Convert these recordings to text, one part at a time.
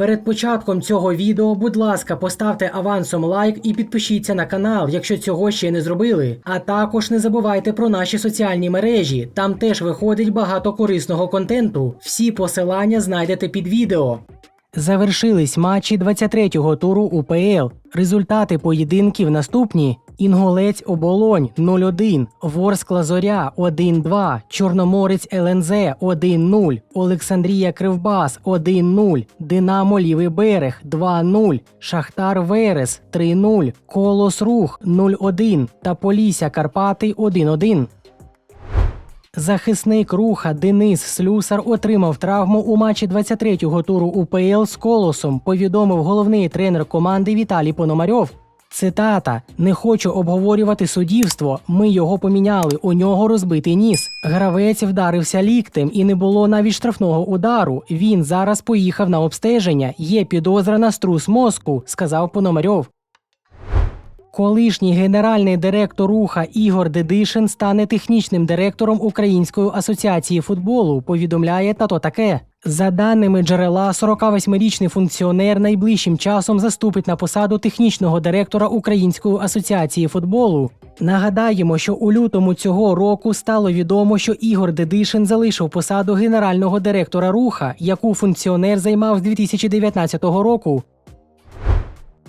Перед початком цього відео, будь ласка, поставте авансом лайк і підпишіться на канал, якщо цього ще не зробили. А також не забувайте про наші соціальні мережі. Там теж виходить багато корисного контенту. Всі посилання знайдете під відео. Завершились матчі 23-го туру УПЛ. Результати поєдинків наступні: Інголець Оболонь 0-1, Ворскла Зоря 1-2, Чорноморець ЛНЗ 1-0, Олександрія Кривбас 1-0, Динамо Лівий Берег 2-0, Шахтар Верес 3-0, Колос Рух 0-1 та Полісся Карпати 1-1. Захисник руха Денис Слюсар отримав травму у матчі 23-го туру УПЛ з колосом. Повідомив головний тренер команди Віталій Пономарьов. Цитата: Не хочу обговорювати суддівство. Ми його поміняли. У нього розбитий ніс. Гравець вдарився ліктем і не було навіть штрафного удару. Він зараз поїхав на обстеження. Є підозра на струс мозку, сказав Пономарьов. Колишній генеральний директор руха Ігор Дедишин стане технічним директором Української асоціації футболу. Повідомляє тато таке. За даними джерела, 48-річний функціонер найближчим часом заступить на посаду технічного директора Української асоціації футболу. Нагадаємо, що у лютому цього року стало відомо, що Ігор Дедишин залишив посаду генерального директора руха, яку функціонер займав з 2019 року.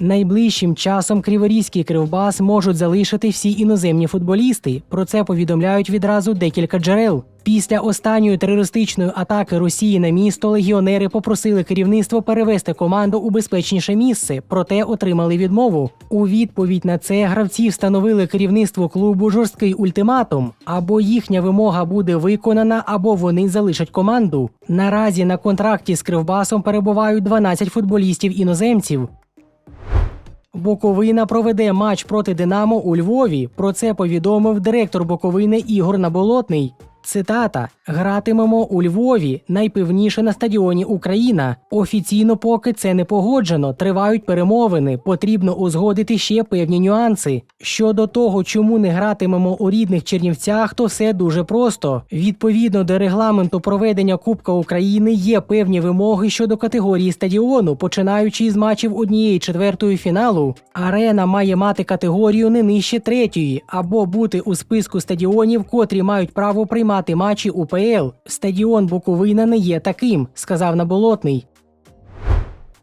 Найближчим часом Криворізький кривбас можуть залишити всі іноземні футболісти. Про це повідомляють відразу декілька джерел. Після останньої терористичної атаки Росії на місто легіонери попросили керівництво перевести команду у безпечніше місце, проте отримали відмову. У відповідь на це гравці встановили керівництву клубу жорсткий ультиматум: або їхня вимога буде виконана, або вони залишать команду. Наразі на контракті з Кривбасом перебувають 12 футболістів іноземців. Буковина проведе матч проти Динамо у Львові. Про це повідомив директор Буковини Ігор Наболотний. Цитата: Гратимемо у Львові, найпевніше на стадіоні Україна. Офіційно поки це не погоджено. Тривають перемовини. Потрібно узгодити ще певні нюанси. Щодо того, чому не гратимемо у рідних Чернівцях, то все дуже просто. Відповідно до регламенту проведення Кубка України є певні вимоги щодо категорії стадіону, починаючи з матчів однієї четвертої фіналу. Арена має мати категорію не нижче третьої, або бути у списку стадіонів, котрі мають право приймати матчі УПЛ. Стадіон Буковина не є таким, сказав Наболотний.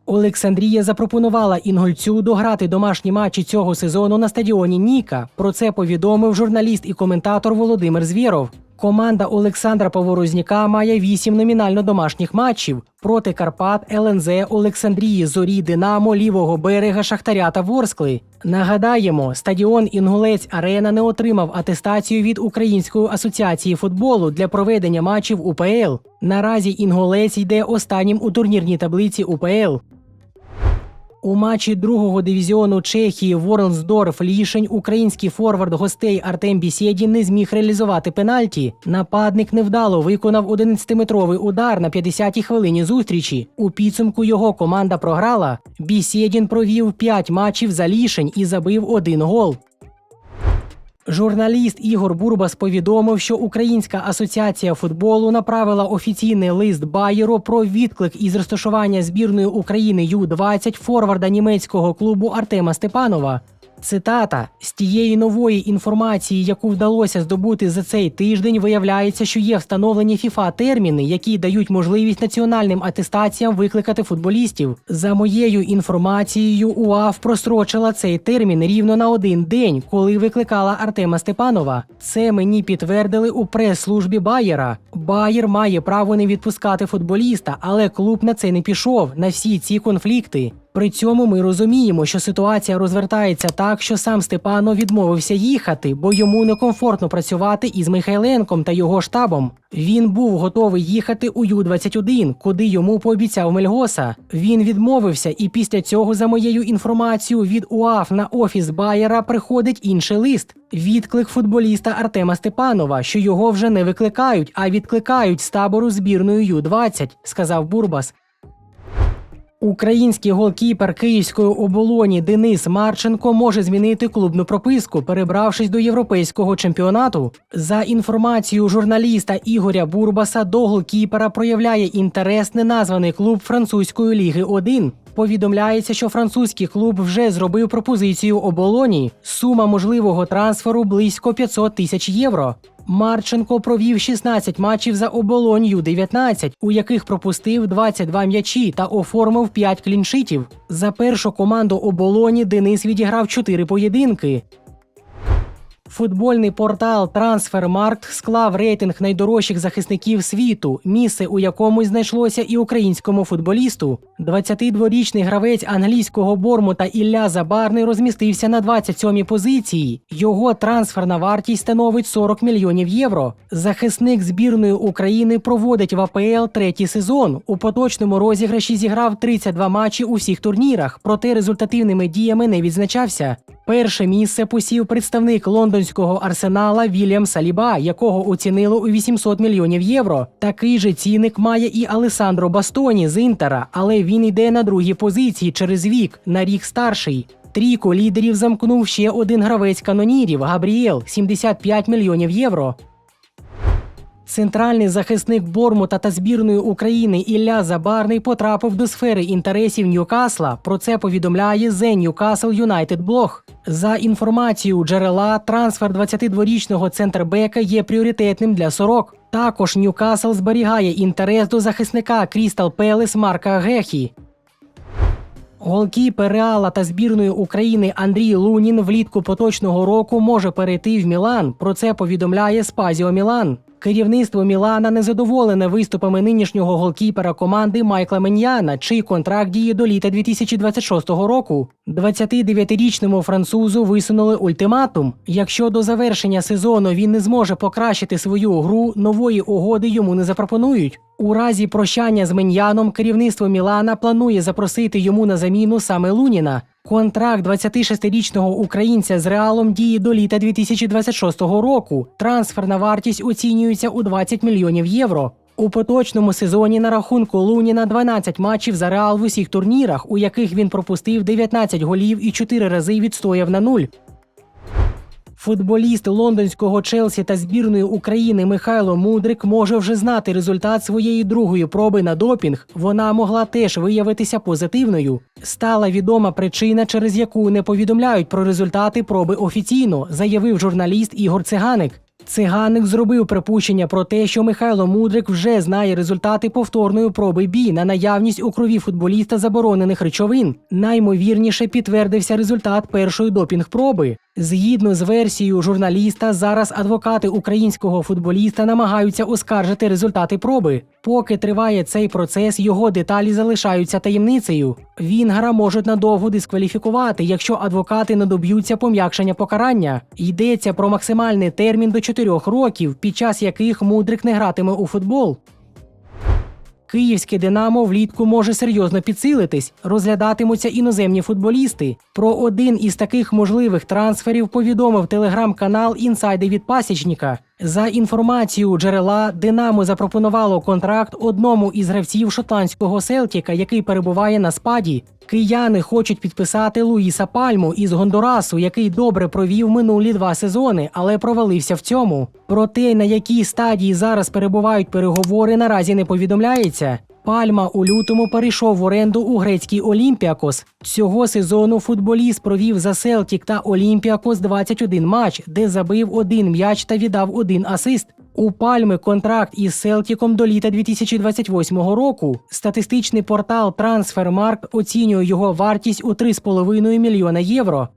Олександрія запропонувала Інгольцю дограти домашні матчі цього сезону на стадіоні Ніка. Про це повідомив журналіст і коментатор Володимир Звєров. Команда Олександра Поворозняка має вісім номінально домашніх матчів проти Карпат, ЛНЗ, Олександрії, Зорі, Динамо, Лівого берега, Шахтаря та Ворскли. Нагадаємо, стадіон Інгулець Арена не отримав атестацію від Української асоціації футболу для проведення матчів УПЛ. Наразі Інгулець йде останнім у турнірній таблиці УПЛ. У матчі другого дивізіону Чехії Ворлсдорф Лішень український форвард гостей Артем Бісєді не зміг реалізувати пенальті. Нападник невдало виконав 11-метровий удар на 50-й хвилині зустрічі. У підсумку його команда програла. Бісєдін провів 5 матчів за Лішень і забив один гол. Журналіст Ігор Бурбас повідомив, що Українська асоціація футболу направила офіційний лист Байеру про відклик із розташування збірної України Ю-20 форварда німецького клубу Артема Степанова. Цитата з тієї нової інформації, яку вдалося здобути за цей тиждень, виявляється, що є встановлені ФІФА терміни, які дають можливість національним атестаціям викликати футболістів. За моєю інформацією, УАФ просрочила цей термін рівно на один день, коли викликала Артема Степанова. Це мені підтвердили у прес-службі Байера. Байер має право не відпускати футболіста, але клуб на це не пішов на всі ці конфлікти. При цьому ми розуміємо, що ситуація розвертається так, що сам Степано відмовився їхати, бо йому некомфортно працювати із Михайленком та його штабом. Він був готовий їхати у Ю-21, куди йому пообіцяв Мельгоса. Він відмовився, і після цього, за моєю інформацією, від УАФ на офіс Байера приходить інший лист. Відклик футболіста Артема Степанова, що його вже не викликають, а відкликають з табору збірної Ю-20, сказав Бурбас. Український голкіпер київської оболоні Денис Марченко може змінити клубну прописку, перебравшись до європейського чемпіонату. За інформацією журналіста Ігоря Бурбаса, до голкіпера проявляє інтерес неназваний клуб французької ліги 1. Повідомляється, що французький клуб вже зробив пропозицію оболоні. Сума можливого трансферу близько 500 тисяч євро. Марченко провів 16 матчів за оболонь Ю-19, у яких пропустив 22 м'ячі та оформив 5 кліншитів. За першу команду оболоні Денис відіграв 4 поєдинки. Футбольний портал Трансфермаркт склав рейтинг найдорожчих захисників світу, місце у якому знайшлося і українському футболісту. 22-річний гравець англійського Бормута Ілля Забарний розмістився на 27-й позиції. Його трансферна вартість становить 40 мільйонів євро. Захисник збірної України проводить в АПЛ третій сезон. У поточному розіграші зіграв 32 матчі у всіх турнірах, проте результативними діями не відзначався. Перше місце посів представник лондонського арсенала Вільям Саліба, якого оцінило у 800 мільйонів євро. Такий же цінник має і Алесандро Бастоні з Інтера, але він йде на другій позиції через вік, на рік старший. Трійку лідерів замкнув ще один гравець канонірів Габріел 75 мільйонів євро. Центральний захисник Бормута та збірної України Ілля Забарний потрапив до сфери інтересів Ньюкасла. Про це повідомляє The Newcastle United Blog. За інформацією джерела, трансфер 22-річного центрбека є пріоритетним для сорок. Також Ньюкасл зберігає інтерес до захисника Крістал Пелес Марка Гехі. Голкіпер Реала та збірної України Андрій Лунін влітку поточного року може перейти в Мілан. Про це повідомляє Спазіо Мілан. Керівництво Мілана незадоволене виступами нинішнього голкіпера команди Майкла Меньяна, чий контракт діє до літа 2026 року. 29-річному французу висунули ультиматум. Якщо до завершення сезону він не зможе покращити свою гру, нової угоди йому не запропонують. У разі прощання з Меньяном керівництво Мілана планує запросити йому на заміну саме Луніна. Контракт 26-річного українця з реалом діє до літа 2026 року. Трансферна вартість оцінюється у 20 мільйонів євро. У поточному сезоні на рахунку Луніна 12 матчів за реал в усіх турнірах, у яких він пропустив 19 голів і 4 рази відстояв на нуль. Футболіст лондонського Челсі та збірної України Михайло Мудрик може вже знати результат своєї другої проби на допінг. Вона могла теж виявитися позитивною. Стала відома причина, через яку не повідомляють про результати проби офіційно, заявив журналіст Ігор Циганик. Циганик зробив припущення про те, що Михайло Мудрик вже знає результати повторної проби бій на наявність у крові футболіста заборонених речовин. Наймовірніше підтвердився результат першої допінг-проби. Згідно з версією журналіста, зараз адвокати українського футболіста намагаються оскаржити результати проби. Поки триває цей процес, його деталі залишаються таємницею. Вінгара можуть надовго дискваліфікувати, якщо адвокати не доб'ються пом'якшення покарання. Йдеться про максимальний термін до 4 років, під час яких мудрик не гратиме у футбол. Київське Динамо влітку може серйозно підсилитись, розглядатимуться іноземні футболісти. Про один із таких можливих трансферів повідомив телеграм-канал Інсайди від Пасічника. За інформацією джерела, Динамо запропонувало контракт одному із гравців шотландського Селтіка, який перебуває на спаді. Кияни хочуть підписати Луїса Пальму із Гондурасу, який добре провів минулі два сезони, але провалився в цьому. Про те, на якій стадії зараз перебувають переговори, наразі не повідомляється. Пальма у лютому перейшов в оренду у грецький Олімпіакос. Цього сезону футболіст провів за Селтік та Олімпіакос 21 матч, де забив один м'яч та віддав один асист. У Пальми контракт із Селтіком до літа 2028 року. Статистичний портал Трансфермаркт оцінює його вартість у 3,5 мільйона євро.